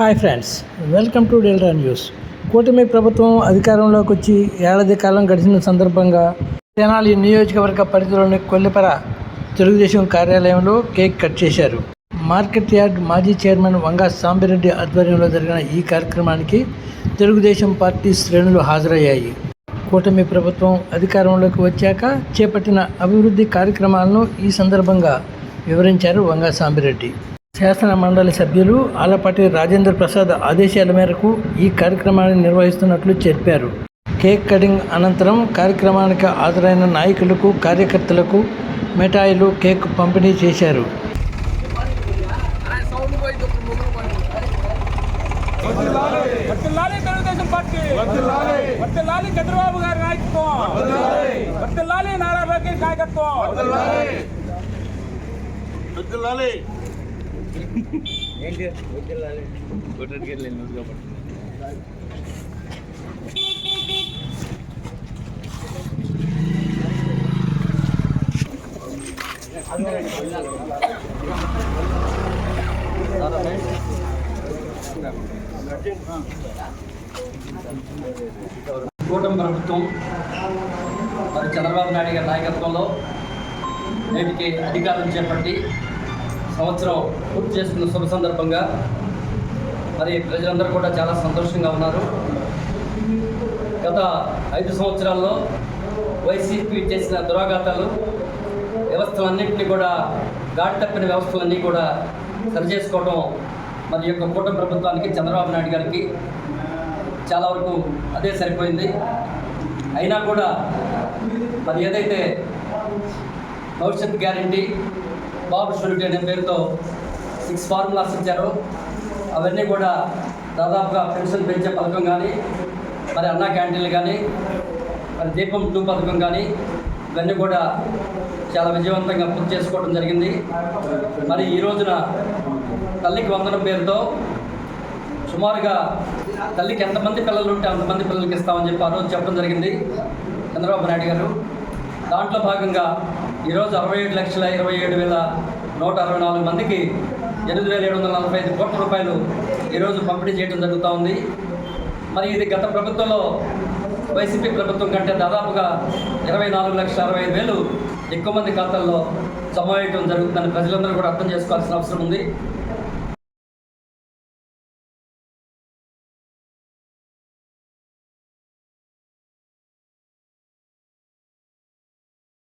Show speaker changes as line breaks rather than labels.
Hi friends welcome to Delta News. కూటమి ప్రభుత్వం అధికారంలోకి వచ్చి ఏడాది కాలం గడిచిన సందర్భంగా తెనాలి నియోజకవర్గ పరిధిలోని కొల్లిపర తెలుగుదేశం కార్యాలయంలో కేక్ కట్ చేశారు. మార్కెట్ యార్డ్ మాజీ చైర్మన్ వంగా సాంబిరెడ్డి ఆధ్వర్యంలో జరిగిన ఈ కార్యక్రమానికి తెలుగుదేశం పార్టీ శ్రేణులు హాజరయ్యాయి. కూటమి ప్రభుత్వం అధికారంలోకి వచ్చాక చేపట్టిన అభివృద్ధి కార్యక్రమాలను ఈ సందర్భంగా వివరించారు వంగా సాంబిరెడ్డి. శాసన మండలి సభ్యులు ఆలపాటి రాజేంద్ర ప్రసాద్ ఆదేశాల మేరకు ఈ కార్యక్రమాన్ని నిర్వహిస్తున్నట్లు చెప్పారు. కేక్ కటింగ్ అనంతరం కార్యక్రమానికి హాజరైన నాయకులకు కార్యకర్తలకు మిఠాయిలు కేక్ పంపిణీ చేశారు.
చంద్రబాబు గారి నాయకత్వం. నారా లోకేష్ నాయకత్వం.
వద్దులాలి
కూటమి ప్రభుత్వం మరి చంద్రబాబు నాయుడు గారి నాయకత్వంలో నేటికి అధికారం చేపట్టి సంవత్సరం పూర్తి చేసుకున్న శుభ సందర్భంగా మరి ప్రజలందరూ కూడా చాలా సంతోషంగా ఉన్నారు. గత ఐదు సంవత్సరాల్లో వైసీపీ చేసిన దురాఘాతాలు వ్యవస్థలన్నింటినీ కూడా గాడి తప్పిన వ్యవస్థలన్నీ కూడా సరిచేసుకోవడం మరి యొక్క కూటమి ప్రభుత్వానికి చంద్రబాబు నాయుడు గారికి చాలా వరకు అదే సరిపోయింది. అయినా కూడా మరి ఏదైతే భవిష్యత్ గ్యారంటీ బాబు షూరిటీ అనే పేరుతో సిక్స్ ఫార్ములాస్ ఇచ్చారు. అవన్నీ కూడా దాదాపుగా పెన్షన్ పెంచే పథకం కానీ మరి అన్నా క్యాంటీన్లు కానీ మరి దీపం టూ పథకం కానీ ఇవన్నీ కూడా చాలా విజయవంతంగా పూర్తి చేసుకోవడం జరిగింది. మరి ఈ రోజున తల్లికి వందనం పేరుతో సుమారుగా తల్లికి ఎంతమంది పిల్లలు ఉంటే అంతమంది పిల్లలకి ఇస్తామని చెప్పి ఆ రోజు చెప్పడం జరిగింది. చంద్రబాబు నాయుడు గారు. దాంట్లో భాగంగా ఈరోజు అరవై ఏడు లక్షల ఇరవై ఏడు వేల నూట అరవై నాలుగు మందికి ఎనిమిది వేల ఏడు వందల నలభై ఐదు కోట్ల రూపాయలు ఈరోజు పంపిణీ చేయడం జరుగుతూ ఉంది. మరి ఇది గత ప్రభుత్వంలో వైసీపీ ప్రభుత్వం కంటే దాదాపుగా ఇరవై నాలుగు లక్షల అరవై ఐదు వేలు ఎక్కువ మంది ఖాతాల్లో జమ వేయడం జరుగుతుందని ప్రజలందరూ కూడా అర్థం చేసుకోవాల్సిన అవసరం ఉంది.